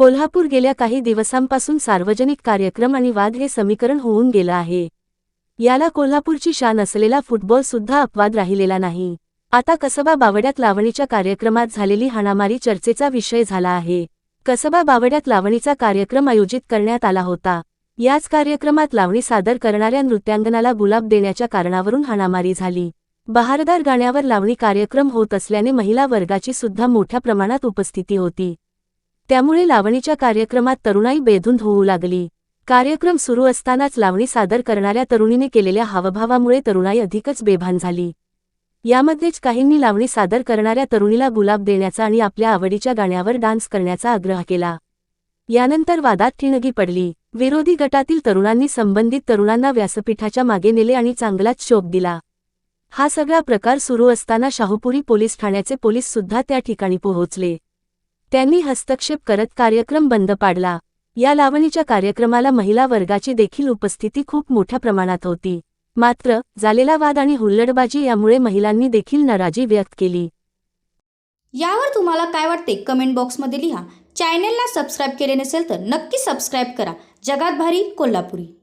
कोल्हापूर गेल्या काही दिवसांपासून सार्वजनिक कार्यक्रम आणि वाद हे समीकरण होऊन गेलं आहे. याला कोल्हापूरची शान असलेला फुटबॉल सुद्धा अपवाद राहिलेला नाही. आता कसबा बावड्यात लावणीच्या कार्यक्रमात झालेली हाणामारी चर्चेचा विषय झाला आहे. कसबा बावड्यात लावणीचा कार्यक्रम आयोजित करण्यात आला होता. याच कार्यक्रमात लावणी सादर करणाऱ्या नृत्यांगनाला गुलाब देण्याच्या कारणावरून हाणामारी झाली. बहारदार गाण्यावर लावणी कार्यक्रम होत असल्याने महिला वर्गाची सुद्धा मोठ्या प्रमाणात उपस्थिती होती. त्यामुळे लावणीच्या कार्यक्रमात तरुणाई बेधुंद होऊ लागली. कार्यक्रम सुरू असतानाच लावणी सादर करणाऱ्या तरुणीने केलेल्या हावभावामुळे तरुणाई अधिकच बेभान झाली. यामध्येच काहींनी लावणी सादर करणाऱ्या तरुणीला गुलाब देण्याचा आणि आपल्या आवडीच्या गाण्यावर डान्स करण्याचा आग्रह केला. यानंतर वादात ठिणगी पडली. विरोधी गटातील तरुणांनी संबंधित तरुणांना व्यासपीठाच्या मागे नेले आणि चांगलाच शोभ दिला. हा सगळा प्रकार सुरू असताना शाहूपुरी पोलीस ठाण्याचे पोलीस सुद्धा त्या ठिकाणी पोहोचले. त्यांनी हस्तक्षेप करत कार्यक्रम बंद पाडला. या लावणीच्या कार्यक्रमाला महिला वर्गाची देखील उपस्थिती खूप मोठ्या प्रमाणात होती. मात्र झालेला वाद आणि हुल्लडबाजी यामुळे महिलांनी देखील नाराजी व्यक्त केली. यावर तुम्हाला काय वाटते? कमेंट बॉक्समध्ये लिहा. चॅनेलला सबस्क्राईब केले नसेल तर नक्की सबस्क्राईब करा. जगात भारी कोल्हापुरी.